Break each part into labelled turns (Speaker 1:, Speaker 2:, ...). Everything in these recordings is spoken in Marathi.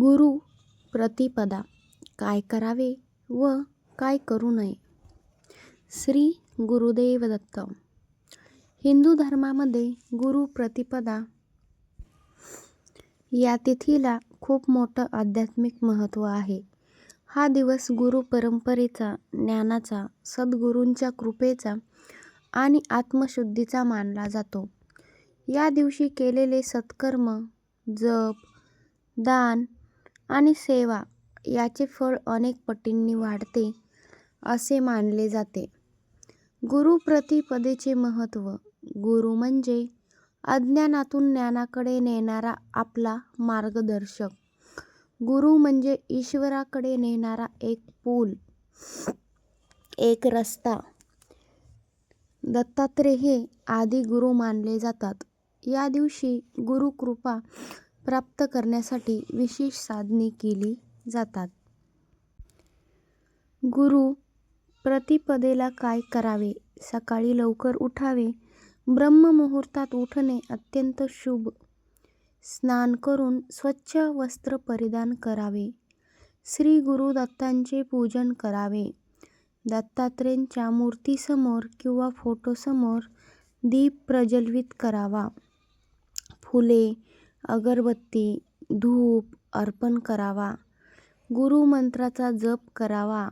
Speaker 1: गुरु प्रतिपदा. काय करावे व काय करू नये? श्री गुरुदेव दत्त. हिंदू धर्मामध्ये गुरु प्रतिपदा या तिथीला खूप मोठं आध्यात्मिक महत्त्व आहे. हा दिवस गुरु परंपरेचा ज्ञानाचा सद्गुरूंच्या कृपेचा आणि आत्मशुद्धीचा मानला जातो. या दिवशी केलेले सत्कर्म जप दान आणि सेवा याचे फळ अनेक पटींनी वाढते असे मानले जाते. गुरुप्रतिपदेचे महत्त्व गुरु म्हणजे अज्ञानातून ज्ञानाकडे नेणारा आपला मार्गदर्शक. गुरु म्हणजे ईश्वराकडे नेणारा एक पूल एक रस्ता. दत्तात्रेय हे आदी गुरु मानले जातात. या दिवशी गुरुकृपा प्राप्त करण्यासाठी विशेष साधने केली जातात. गुरु प्रतिपदेला काय करावे? सकाळी लवकर उठावे. ब्रह्ममुहूर्तात उठणे अत्यंत शुभ. स्नान करून स्वच्छ वस्त्र परिधान करावे. श्री गुरुदत्तांचे पूजन करावे. दत्तात्रेयांच्या मूर्तीसमोर किंवा फोटोसमोर दीप प्रज्वलित करावा. फुले अगरबत्ती धूप अर्पण करावा. गुरुमंत्राचा जप करावा.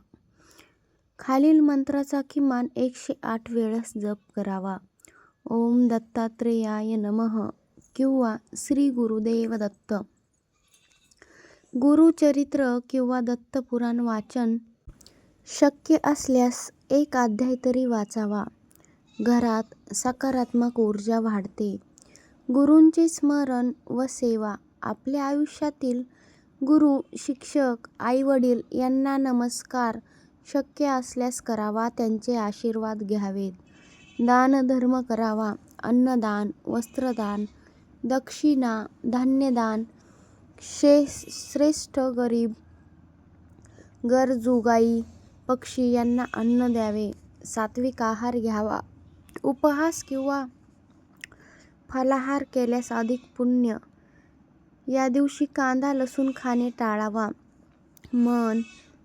Speaker 1: खालील मंत्राचा किमान एकशे आठ वेळेस जप करावा. ओम दत्तात्रेयाय नमः किंवा श्री गुरुदेव दत्त. गुरुचरित्र किंवा दत्तपुराण वाचन शक्य असल्यास एक अध्याय तरी वाचावा. घरात सकारात्मक ऊर्जा वाढते. गुरूंचे स्मरण व सेवा. आपल्या आयुष्यातील गुरु शिक्षक आईवडील यांना नमस्कार शक्य असल्यास करावा त्यांचे आशीर्वाद घ्यावेत. दानधर्म करावा. अन्नदान वस्त्रदान दक्षिणा धान्यदान शे श्रेष्ठ गरीब गरजू गाई पक्षी यांना अन्न द्यावे. सात्विक आहार घ्यावा. उपवास किंवा फलाहार केल्यास अधिक पुण्य. या दिवशी कांदा लसूण खाणे टाळावा. मन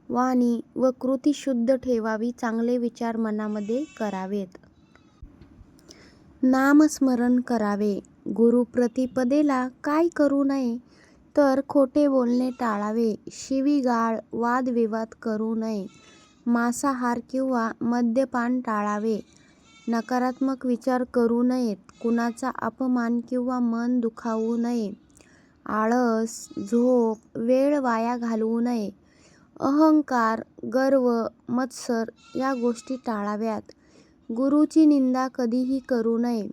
Speaker 1: वाणी व कृती शुद्ध ठेवावी चांगले विचार मनामध्ये करावेत. नामस्मरण करावे. गुरु प्रतिपदेला काय करू नये? तर खोटे बोलणे टाळावे. शिवीगाळ वादविवाद करू नये. मांसाहार किंवा मद्यपान टाळावे. नकारात्मक विचार करू नयेत. कुणाचा अपमान किंवा मन दुखावू नये. आळस झोप वेळ वाया घालवू नये. अहंकार गर्व मत्सर या गोष्टी टाळाव्यात. गुरुची निंदा कधीही करू नये.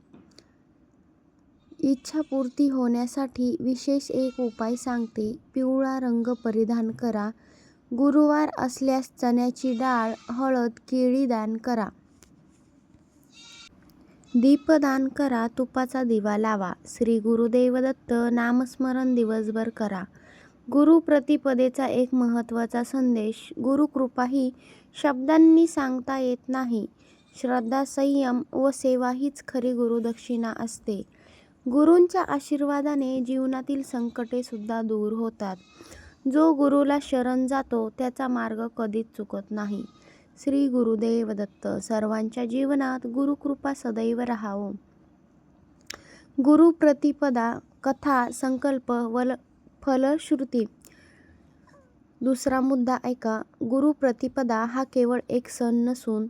Speaker 1: इच्छापूर्ती होण्यासाठी विशेष एक उपाय सांगते. पिवळा रंग परिधान करा. गुरुवार असल्यास चण्याची डाळ हळद केळी दान करा. दीपदान करा तुपाचा दिवा लावा. श्री गुरुदेव दत्त नामस्मरण दिवसभर करा. गुरु प्रतिपदेचा एक महत्त्वाचा संदेश गुरुकृपा ही शब्दांनी सांगता येत नाही. श्रद्धा संयम व सेवा हीच खरी गुरुदक्षिणा असते. गुरूंच्या आशीर्वादाने जीवनातील संकटेसुद्धा दूर होतात. जो गुरुला शरण जातो त्याचा मार्ग कधीच चुकत नाही. श्री गुरुदेव दत्त सर्वांच्या जीवनात गुरुकृपा सदैव राहावो. गुरु प्रतिपदा कथा संकल्प वल फलश्रुती. दुसरा मुद्दा ऐका. गुरु प्रतिपदा हा केवळ एक सण नसून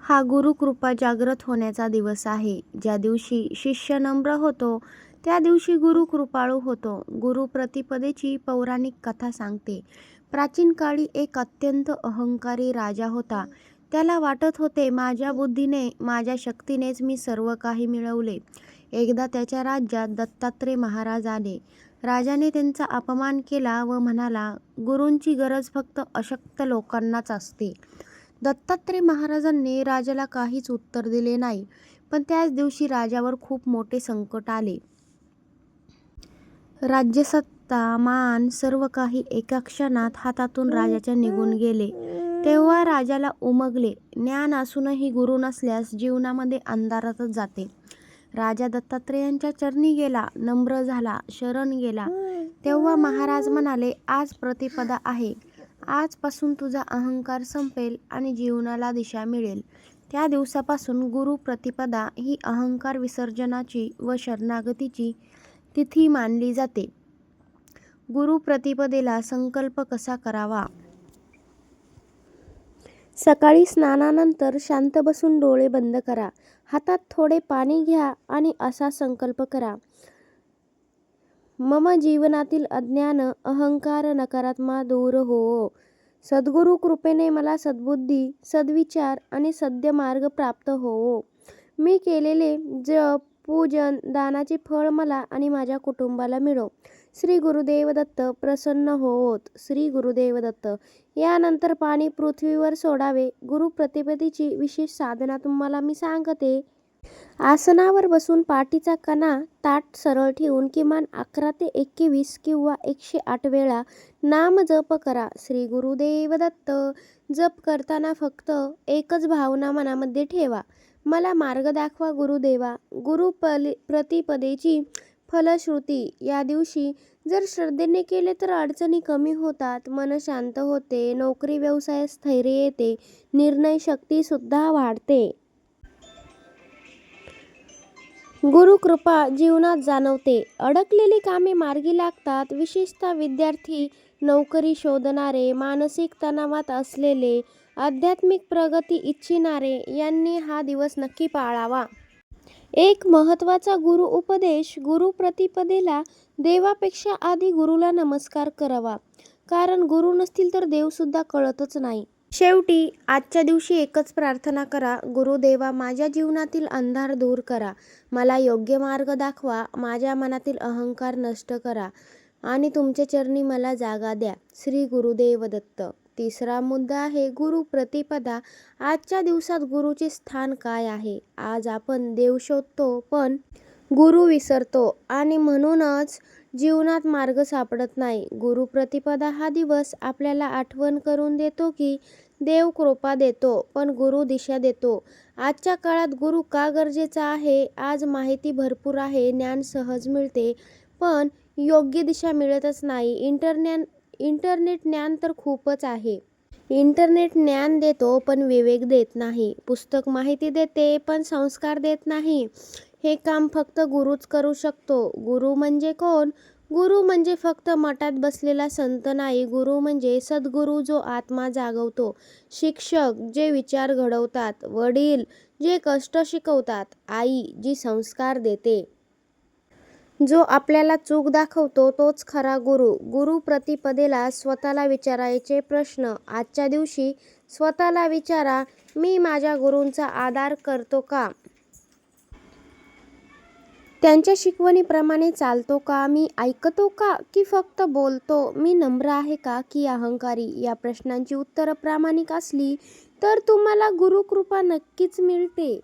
Speaker 1: हा गुरुकृपा जागृत होण्याचा दिवस आहे. ज्या दिवशी शिष्य नम्र होतो त्या दिवशी गुरु कृपाळू होतो. गुरु प्रतिपदेची पौराणिक कथा सांगते. प्राचीन काळी एक अत्यंत अहंकारी राजा होता. त्याला वाटत होते माझ्या बुद्धीने माझ्या शक्तीनेच मी सर्व काही मिळवले. एकदा त्याच्या राज्यात दत्तात्रेय महाराज आले. राजाने त्यांचा अपमान केला व म्हणाला गुरूंची गरज फक्त अशक्त लोकांनाच असते. दत्तात्रेय महाराजांनी राजाला काहीच उत्तर दिले नाही पण त्याच दिवशी राजावर खूप मोठे संकट आले. राज्यसत्ता मान सर्व काही एका क्षणात हातातून राजाच्या निघून गेले. तेव्हा राजाला उमगले. ज्ञान असूनही गुरु नसल्यास जीवनामध्ये अंधारातच जाते. राजा दत्तात्रेयांच्या चरणी गेला नम्र झाला शरण गेला. तेव्हा महाराज म्हणाले आज प्रतिपदा आहे. आजपासून तुझा अहंकार संपेल आणि जीवनाला दिशा मिळेल. त्या दिवसापासून गुरु प्रतिपदा ही अहंकार विसर्जनाची व शरणागतीची तिथी मानली जाते. गुरु प्रतिपदेला संकल्प कसा करावा? सकाळी स्नानानंतर शांत बसून डोळे बंद करा. हातात थोडे पाणी घ्या आणि असा संकल्प करा. मम जीवनातील अज्ञान अहंकार नकारात्मा दूर हो. सद्गुरु कृपेने मला सद्बुद्धी सद्विचार आणि सद्य मार्ग प्राप्त होवो मी केलेले जप पूजन दानाचे फळ मला आणि माझ्या कुटुंबाला मिळो. श्री गुरुदेव दत्त प्रसन्न होत श्री गुरुदेव दत्त यानंतर पाणी पृथ्वीवर सोडावे. गुरु प्रतिपदेची विशेष साधना तुम्हाला मी सांगते. आसनावर बसून पाठीचा कणा ताट सरळ ठेवून किमान अकरा ते एकवीस किंवा एकशे आठ वेळा नाम जप करा. श्री गुरुदेव दत्त जप करताना फक्त एकच भावना मनामध्ये ठेवा. मला मार्ग दाखवा गुरुदेवा. गुरु पली प्रतिपदेची फलश्रुती. या दिवशी जर श्रद्धेने केले तर अडचणी कमी होतात. मन शांत होते. नोकरी व्यवसाय स्थैर्य येते. निर्णय शक्तीसुद्धा वाढते. गुरुकृपा जीवनात जाणवते. अडकलेली कामे मार्गी लागतात. विशेषतः विद्यार्थी नोकरी शोधणारे मानसिक तणावात असलेले आध्यात्मिक प्रगती इच्छिणारे यांनी हा दिवस नक्की पाळावा. एक महत्त्वाचा गुरु उपदेश गुरु प्रतिपदेला देवापेक्षा आधी गुरुला नमस्कार करावा. कारण गुरु नसतील तर देवसुद्धा कळतच नाही. शेवटी आजच्या दिवशी एकच प्रार्थना करा गुरुदेवा माझ्या जीवनातील अंधार दूर करा. मला योग्य मार्ग दाखवा माझ्या मनातील अहंकार नष्ट करा आणि तुमच्या चरणी मला जागा द्या. श्री गुरुदेव दत्त. तिसरा मुद्दा आहे गुरु प्रतिपदा. आजच्या दिवसात गुरुचे स्थान काय आहे? आज आपण देव शोधतो पण गुरु विसरतो आणि म्हणूनच जीवनात मार्ग सापडत नाही. गुरु प्रतिपदा हा दिवस आपल्याला आठवण करून देतो की देव कृपा देतो पण गुरु दिशा देतो. आजच्या काळात गुरु का गरजेचा आहे? आज माहिती भरपूर आहे ज्ञान सहज मिळते पण योग्य दिशा मिळतच नाही. इंटरनेट इंटरनेट ज्ञान तर खूपच आहे. इंटरनेट ज्ञान देतो पण विवेक देत नाही. पुस्तक माहिती देते पण संस्कार देत नाही. हे काम फक्त गुरुच करू शकतो. गुरु म्हणजे कोण? गुरु म्हणजे फक्त मठात बसलेला संत नाही. गुरु म्हणजे सद्गुरू जो आत्मा जागवतो. शिक्षक जे विचार घडवतात. वडील जे कष्ट शिकवतात. आई जी संस्कार देते. जो आपल्याला चूक दाखवतो तोच खरा गुरु. गुरु प्रतिपदेला स्वतःला विचारायचे प्रश्न. आजच्या दिवशी स्वतःला विचारा मी माझ्या गुरूंचा आदर करतो का? त्यांच्या शिकवणीप्रमाणे चालतो का? मी ऐकतो का? की फक्त बोलतो? मी नम्र आहे का? की अहंकारी? या प्रश्नांची उत्तरं प्रामाणिक असली तर तुम्हाला गुरुकृपा नक्कीच मिळते.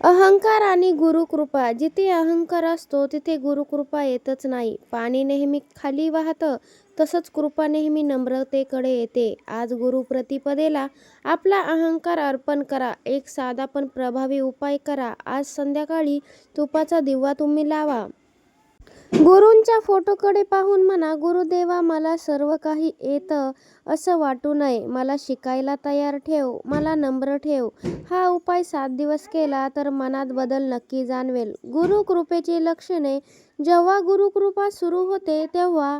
Speaker 1: अहंकार आणि गुरुकृपा जिथे अहंकार असतो तिथे गुरुकृपा येतच नाही. पाणी नेहमी खाली वाहतं तसंच कृपा नेहमी नम्रतेकडे येते. आज गुरुप्रतिपदेला आपला अहंकार अर्पण करा. एक साधा पण प्रभावी उपाय करा. आज संध्याकाळी तुपाचा दिवा तुम्ही लावा. गुरूंच्या फोटोकडे पाहून म्हणा गुरुदेवा मला सर्व काही येतं असं वाटू नये. मला शिकायला तयार ठेव मला नम्र ठेव. हा उपाय सात दिवस केला तर मनात बदल नक्की जाणवेल. गुरुकृपेची लक्षणे जेव्हा गुरुकृपा सुरू होते तेव्हा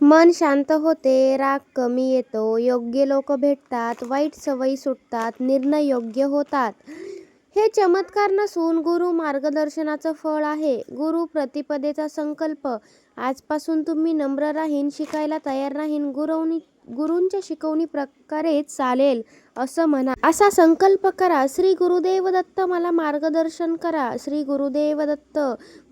Speaker 1: मन शांत होते राग कमी येतो योग्य लोक भेटतात वाईट सवयी सुटतात निर्णय योग्य होतात. हे चमत्कार नसून गुरु मार्गदर्शनाचं फळ आहे. गुरु प्रतिपदेचा संकल्प. आजपासून तुम्ही नम्र राहीन शिकायला तयार राहीन. गुरवणी गुरूंच्या शिकवणी प्रकारे चालेल असं म्हणा. असा संकल्प करा. श्री गुरुदेव दत्त मला मार्गदर्शन करा. श्री गुरुदेव दत्त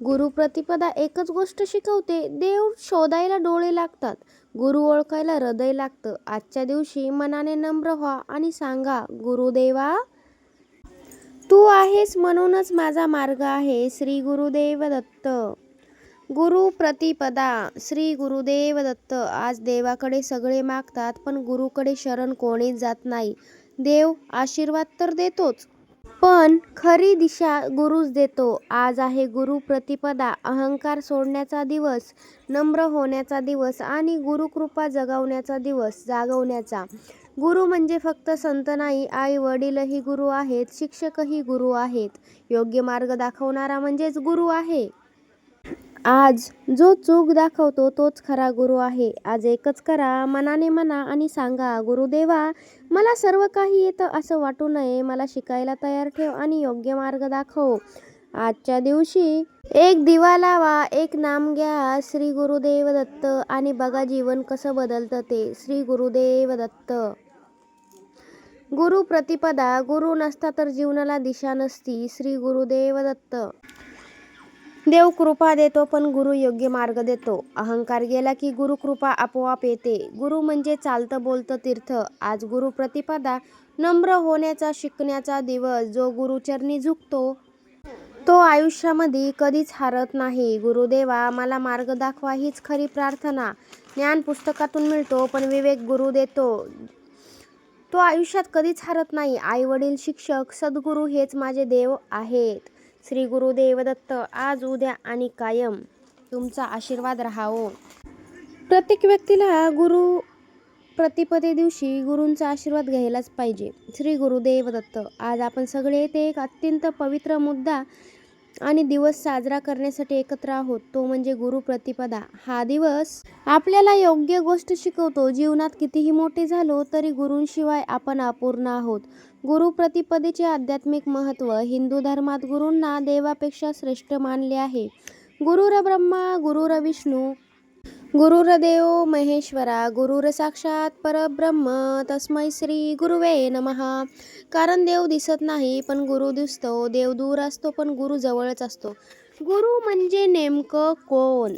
Speaker 1: गुरु प्रतिपदा एकच गोष्ट शिकवते. देव शोधायला डोळे लागतात. गुरु ओळखायला हृदय लागतं. आजच्या दिवशी मनाने नम्र व्हा आणि सांगा गुरुदेवा तू आहेस म्हणूनच माझा मार्ग आहे श्री गुरुदेव दत्त गुरु प्रतिपदा श्री गुरुदेव दत्त आज देवाकडे सगळे मागतात पण गुरुकडे शरण कोणीच जात नाही. देव आशीर्वाद तर देतोच पण खरी दिशा गुरुच देतो. आज आहे गुरु प्रतिपदा अहंकार सोडण्याचा दिवस नम्र होण्याचा दिवस आणि गुरुकृपा जगवण्याचा दिवस जागवण्याचा. गुरु म्हणजे फक्त संत नाही आई वडीलही गुरु आहेत शिक्षकही गुरु आहेत. योग्य मार्ग दाखवणारा म्हणजेच गुरु आहे. आज जो चूक दाखवतो तोच खरा गुरु आहे. आज एकच करा मनाने मना आणि सांगा गुरुदेवा मला सर्व काही येतं असं वाटू नये मला शिकायला तयार ठेव आणि योग्य मार्ग दाखव. आजच्या दिवशी एक दिवा लावा एक नाम घ्या श्री गुरुदेव दत्त आणि बघा जीवन कसं बदलतं ते श्री गुरुदेव दत्त गुरु प्रतिपदा गुरु नसता तर जीवनाला दिशा नसती श्री गुरुदेव दत्त देव कृपा देतो पण गुरु योग्य मार्ग देतो. अहंकार गेला की गुरु कृपा आपोआप येते. गुरु म्हणजे चालतं बोलतं तीर्थ. आज गुरु प्रतिपदा नम्र होण्याचा शिकण्याचा दिवस. जो गुरुचरणी झुकतो तो आयुष्यामध्ये कधीच हारत नाही. गुरुदेवा मला मार्ग दाखवा हीच खरी प्रार्थना. ज्ञान पुस्तकातून मिळतो पण विवेक गुरु देतो. तो आयुष्यात कधीच हरत नाही. आई वडील शिक्षक सद्गुरू हेच माझे देव आहेत. श्री गुरुदेव दत्त आज उद्या आणि कायम. तुमचा आशीर्वाद राहावो. प्रत्येक व्यक्तीला गुरु प्रतिपदे दिवशी गुरूंचा आशीर्वाद घ्यायलाच पाहिजे. श्री गुरुदेव दत्त आज आपण सगळे ते एक अत्यंत पवित्र मुद्दा आणि दिवस साजरा करण्यासाठी एकत्र आहोत. तो म्हणजे गुरुप्रतिपदा हा दिवस आपल्याला योग्य गोष्ट शिकवतो. जीवनात कितीही मोठे झालो तरी गुरूंशिवाय आपण अपूर्ण आहोत. गुरुप्रतिपदेचे आध्यात्मिक महत्त्व हिंदू धर्मात गुरूंना देवापेक्षा श्रेष्ठ मानले आहे. गुरुर ब्रह्मा गुरुर विष्णू गुरुर्देव महेश्वरा गुरुर साक्षात परब्रह्म तस्मै श्री गुरुवे नमहा कारण देव दिसत नाही पण गुरु दिसतो. देव दूर असतो पण गुरु जवळच असतो. गुरु म्हणजे नेमकं कोण?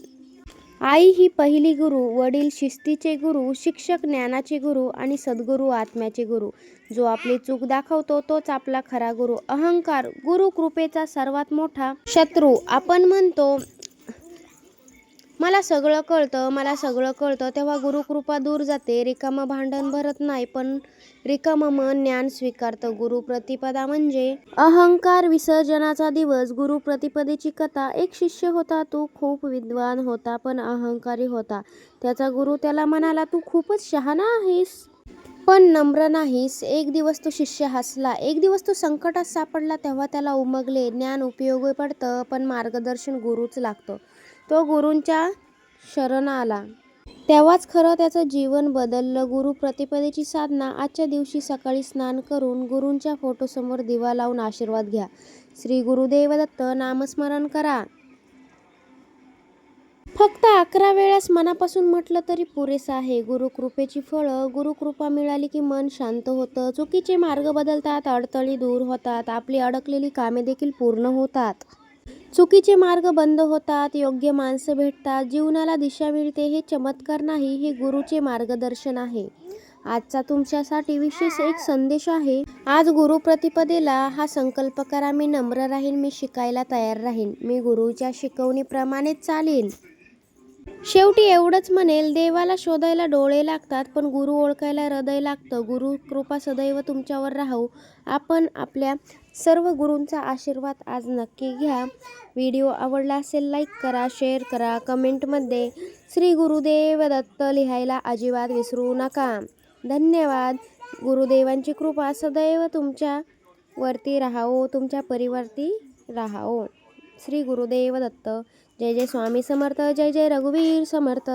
Speaker 1: आई ही पहिली गुरु वडील शिस्तीचे गुरु शिक्षक ज्ञानाचे गुरु आणि सद्गुरू आत्म्याचे गुरु. जो आपली चूक दाखवतो तोच आपला खरा गुरु. अहंकार गुरु कृपेचा सर्वात मोठा शत्रू. आपण म्हणतो मला सगळं कळतं मला सगळं कळतं. तेव्हा गुरुकृपा दूर जाते. रिकामं भांडण भरत नाही पण रिकामं मन ज्ञान स्वीकारतं. गुरुप्रतिपदा म्हणजे अहंकार विसर्जनाचा दिवस. गुरुप्रतिपदेची कथा एक शिष्य होता तो खूप विद्वान होता पण अहंकारी होता. त्याचा गुरु त्याला म्हणाला तू खूपच शहाणा आहेस. पण नम्र नाहीस. एक दिवस तो शिष्य हसला. एक दिवस तो संकटात सापडला. तेव्हा त्याला उमगले. ज्ञान उपयोगी पडतं पण मार्गदर्शन गुरुच लागतं. तो गुरूंच्या शरण आला तेव्हाच खरं त्याचं जीवन बदललं. गुरु प्रतिपदेची साधना आजच्या दिवशी सकाळी स्नान करून गुरूंच्या फोटोसमोर दिवा लावून आशीर्वाद घ्या. श्री गुरुदेव दत्त नामस्मरण करा. फक्त अकरा वेळेस मनापासून म्हटलं तरी पुरेसं आहे. गुरुकृपेची फळं गुरुकृपा मिळाली की मन शांत होतं. चुकीचे मार्ग बदलतात अडथळी दूर होतात. आपली अडकलेली कामे देखील पूर्ण होतात. चुकीचे मार्ग बंद होतात योग्य माणसं भेटतात जीवनाला दिशा मिळते हे चमत्कार नाही हे गुरुचे मार्गदर्शन आहे. आजचा तुमच्यासाठी विशेष एक संदेश आहे. आज गुरु प्रतिपदेला हा संकल्प करा मी नम्र राहीन मी शिकायला तयार राहीन मी गुरुच्या शिकवणीप्रमाणेच चालेन. शेवटी एवढंच म्हणेल देवाला शोधायला डोळे लागतात पण गुरु ओळखायला हृदय लागतं. गुरु कृपा सदैव तुमच्यावर राहू. आपण आपल्या सर्व गुरूंचा आशीर्वाद आज नक्की घ्या. व्हिडिओ आवडला असेल लाईक करा शेअर करा. कमेंटमध्ये श्री गुरुदेव दत्त लिहायला अजिबात विसरू नका. धन्यवाद. गुरुदेवांची कृपा सदैव तुमच्या वरती राहावो तुमच्या परिवारती राहावो. श्री गुरुदेव दत्त. जय जय स्वामी समर्थ जय जय रघुवीर समर्थ.